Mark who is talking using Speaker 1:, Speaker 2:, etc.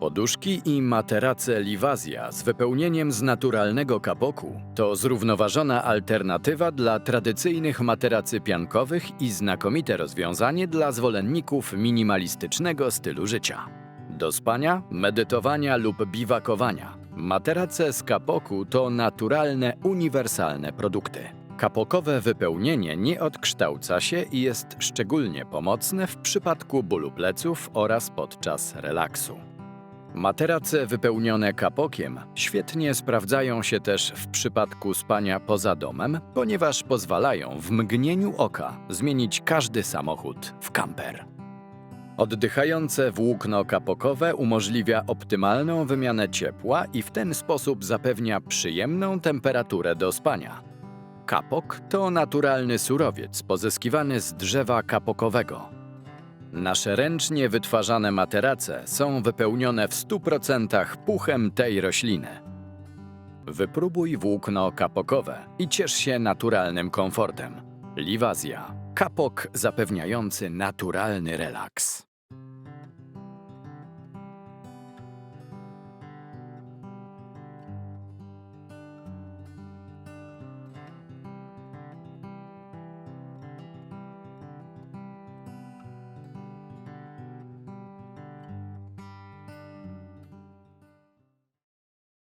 Speaker 1: Poduszki i materace Liwazja z wypełnieniem z naturalnego kapoku to zrównoważona alternatywa dla tradycyjnych materacy piankowych i znakomite rozwiązanie dla zwolenników minimalistycznego stylu życia. Do spania, medytowania lub biwakowania. Materace z kapoku to naturalne, uniwersalne produkty. Kapokowe wypełnienie nie odkształca się i jest szczególnie pomocne w przypadku bólu pleców oraz podczas relaksu. Materace wypełnione kapokiem świetnie sprawdzają się też w przypadku spania poza domem, ponieważ pozwalają w mgnieniu oka zmienić każdy samochód w kamper. Oddychające włókno kapokowe umożliwia optymalną wymianę ciepła i w ten sposób zapewnia przyjemną temperaturę do spania. Kapok to naturalny surowiec pozyskiwany z drzewa kapokowego. Nasze ręcznie wytwarzane materace są wypełnione w 100% puchem tej rośliny. Wypróbuj włókno kapokowe i ciesz się naturalnym komfortem. Liwazja. Kapok zapewniający naturalny relaks.